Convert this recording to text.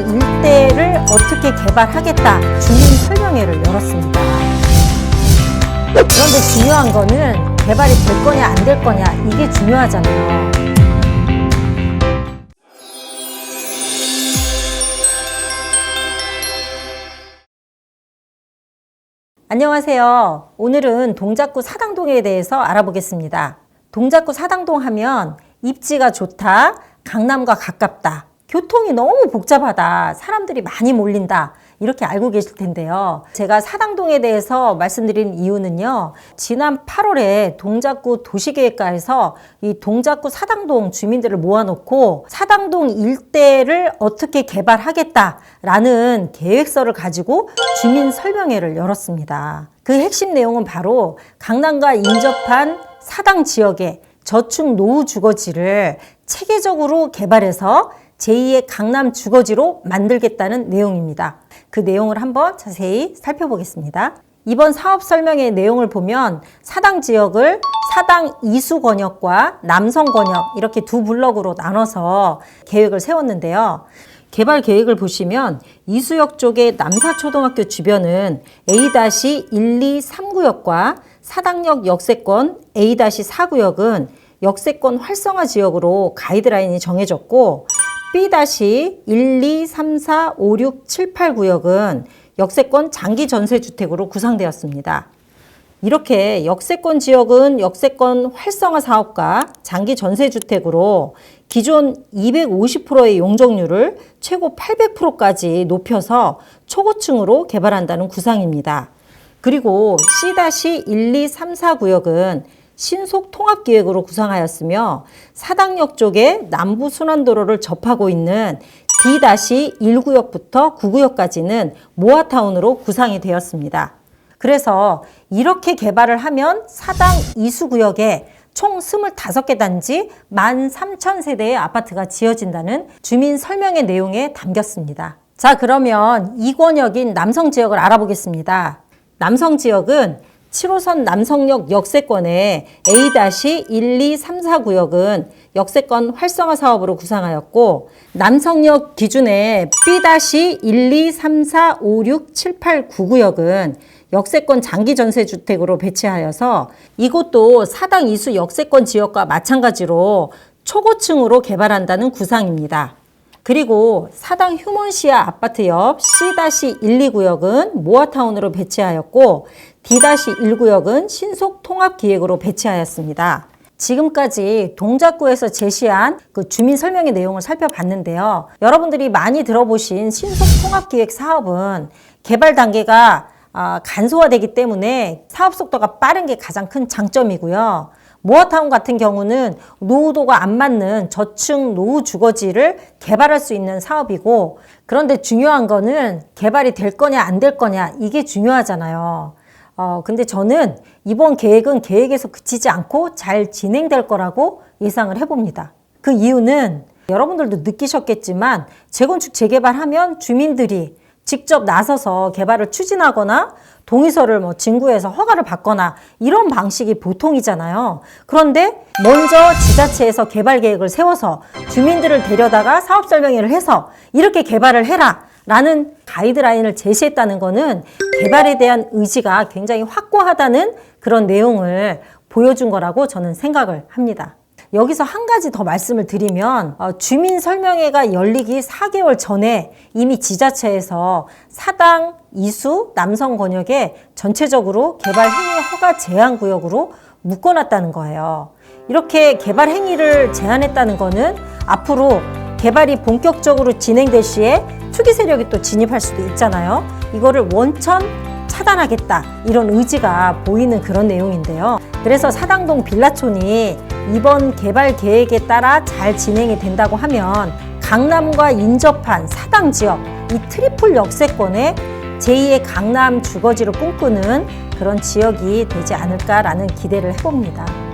일대를 어떻게 개발하겠다 주민 설명회를 열었습니다. 그런데 중요한 거는 개발이 될 거냐 안 될 거냐 이게 중요하잖아요. 안녕하세요. 오늘은 동작구 사당동에 대해서 알아보겠습니다. 동작구 사당동 하면 입지가 좋다, 강남과 가깝다, 교통이 너무 복잡하다, 사람들이 많이 몰린다, 이렇게 알고 계실 텐데요. 제가 사당동에 대해서 말씀드린 이유는요. 지난 8월에 동작구 도시계획과에서 이 동작구 사당동 주민들을 모아놓고 사당동 일대를 어떻게 개발하겠다라는 계획서를 가지고 주민 설명회를 열었습니다. 그 핵심 내용은 바로 강남과 인접한 사당 지역의 저축 노후 주거지를 체계적으로 개발해서 제2의 강남 주거지로 만들겠다는 내용입니다. 그 내용을 한번 자세히 살펴보겠습니다. 이번 사업 설명의 내용을 보면 사당 지역을 사당 이수 권역과 남성 권역 이렇게 두 블럭으로 나눠서 계획을 세웠는데요. 개발 계획을 보시면 이수역 쪽의 남사초등학교 주변은 A-123구역과 사당역 역세권 A-4구역은 역세권 활성화 지역으로 가이드라인이 정해졌고 B-1, 2, 3, 4, 5, 6, 7, 8 구역은 역세권 장기 전세 주택으로 구상되었습니다. 이렇게 역세권 지역은 역세권 활성화 사업과 장기 전세 주택으로 기존 250%의 용적률을 최고 800%까지 높여서 초고층으로 개발한다는 구상입니다. 그리고 C-1, 2, 3, 4 구역은 신속 통합 기획으로 구상하였으며 사당역 쪽에 남부 순환도로를 접하고 있는 D-1구역부터 9구역까지는 모아타운으로 구상이 되었습니다. 그래서 이렇게 개발을 하면 사당 이수구역에 총 25개 단지 13,000세대의 아파트가 지어진다는 주민 설명의 내용에 담겼습니다. 자, 그러면 이권역인 남성 지역을 알아보겠습니다. 남성 지역은 7호선 남성역 역세권의 A-1, 2, 3, 4 구역은 역세권 활성화 사업으로 구상하였고 남성역 기준의 B-1, 2, 3, 4, 5, 6, 7, 8, 9 구역은 역세권 장기 전세 주택으로 배치하여서 이곳도 사당 이수 역세권 지역과 마찬가지로 초고층으로 개발한다는 구상입니다. 그리고 사당 휴먼시아 아파트 옆 C-1, 2 구역은 모아타운으로 배치하였고 D-1구역은 신속 통합 기획으로 배치하였습니다. 지금까지 동작구에서 제시한 그 주민 설명의 내용을 살펴봤는데요. 여러분들이 많이 들어보신 신속 통합 기획 사업은 개발 단계가 아, 간소화되기 때문에 사업 속도가 빠른 게 가장 큰 장점이고요. 모아타운 같은 경우는 노후도가 안 맞는 저층 노후 주거지를 개발할 수 있는 사업이고 그런데 중요한 거는 개발이 될 거냐 안 될 거냐 이게 중요하잖아요. 어, 근데 저는 이번 계획은 계획에서 그치지 않고 잘 진행될 거라고 예상을 해봅니다. 그 이유는 여러분들도 느끼셨겠지만 재건축 재개발하면 주민들이 직접 나서서 개발을 추진하거나 동의서를 뭐 진구해서 허가를 받거나 이런 방식이 보통이잖아요. 그런데 먼저 지자체에서 개발 계획을 세워서 주민들을 데려다가 사업 설명회를 해서 이렇게 개발을 해라. 라는 가이드라인을 제시했다는 것은 개발에 대한 의지가 굉장히 확고하다는 그런 내용을 보여준 거라고 저는 생각을 합니다. 여기서 한 가지 더 말씀을 드리면 어, 주민 설명회가 열리기 4개월 전에 이미 지자체에서 사당 이수 남성 권역에 전체적으로 개발 행위 허가 제한 구역으로 묶어놨다는 거예요. 이렇게 개발 행위를 제한했다는 거는 앞으로 개발이 본격적으로 진행될 시에 투기 세력이 또 진입할 수도 있잖아요. 이거를 원천 차단하겠다 이런 의지가 보이는 그런 내용인데요. 그래서 사당동 빌라촌이 이번 개발 계획에 따라 잘 진행이 된다고 하면 강남과 인접한 사당 지역 이 트리플 역세권에 제2의 강남 주거지를 꿈꾸는 그런 지역이 되지 않을까라는 기대를 해봅니다.